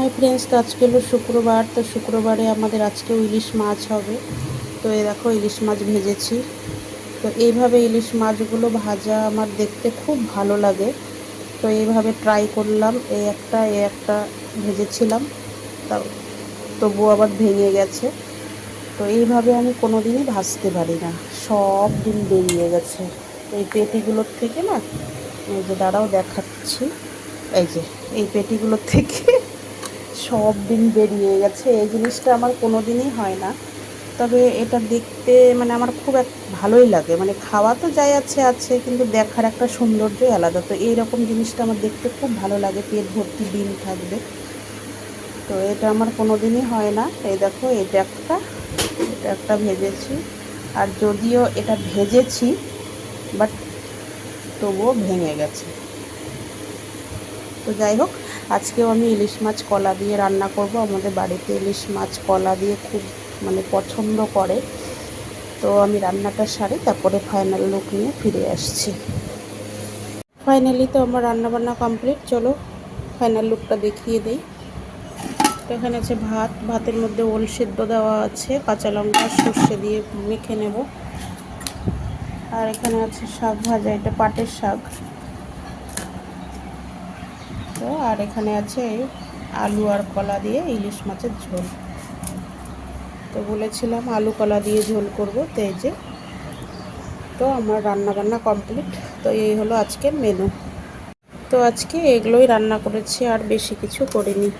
Hi friends, তো আজকে হলো শুক্রবার, তো শুক্রবারে আমাদের আজকে ইলিশ মাছ হবে। তো এই দেখো, ইলিশ মাছ ভেজেছি। তো এইভাবে ইলিশ মাছগুলো ভাজা আমার দেখতে খুব ভালো লাগে। তো এইভাবে ট্রাই করলাম, এই একটা এই একটা ভেজেছিলাম। তাও তবুও আবার ভেঙে গেছে। তো এইভাবে আমি কোনো দিনই ভাজতে পারি না। সব ডিম বেরিয়ে গেছে। এই পেটিগুলোর থেকে না, এই যে দাঁড়াও দেখাচ্ছি। এই যে, এই পেটিগুলোর থেকে সব ডিম বেরিয়ে গেছে। এই জিনিসটা আমার কোনো দিনই হয় না। তবে এটা দেখতে মানে আমার খুব এক, ভালোই লাগে। মানে খাওয়া তো যাই আছে আছে, কিন্তু দেখার একটা সৌন্দর্যই আলাদা। তো এই রকম জিনিসটা আমার দেখতে খুব ভালো লাগে। পেট ভর্তি ডিম থাকবে। তো এটা আমার কোনো দিনই হয় না। এই দেখো, এটা একটা এটা একটা ভেজেছি। আর যদিও এটা ভেজেছি, বাট তবুও ভেঙে গেছে। তো যাই হোক, আজকেও আমি ইলিশ মাছ কলা দিয়ে রান্না করব। আমাদের বাড়িতে ইলিশ মাছ কলা দিয়ে খুব মানে পছন্দ করে। তো আমি রান্নাটা সারি, তারপরে ফাইনাল লুক নিয়ে ফিরে আসছি। ফাইনালি তো আমার রান্না বান্না কমপ্লিট চলো ফাইনাল লুকটা দেখিয়ে দিই। তো এখানে আছে ভাত, ভাতের মধ্যে ওল সেদ্ধ দেওয়া আছে, কাঁচা লঙ্কা, সর্ষে দিয়ে মেখে নেব। আর এখানে আছে শাক ভাজা, এটা পাটের শাক। তো আর এখানে আছে আলু আর কলা দিয়ে ইলিশ মাছের ঝোল। তো বলেছিলাম আলু কলা দিয়ে ঝোল করব তো যে। তো আমার রান্না বান্না কমপ্লিট। তো এই হলো আজকের মেনু তো আজকে এগুলোই রান্না করেছি, আর বেশি কিছু করিনি।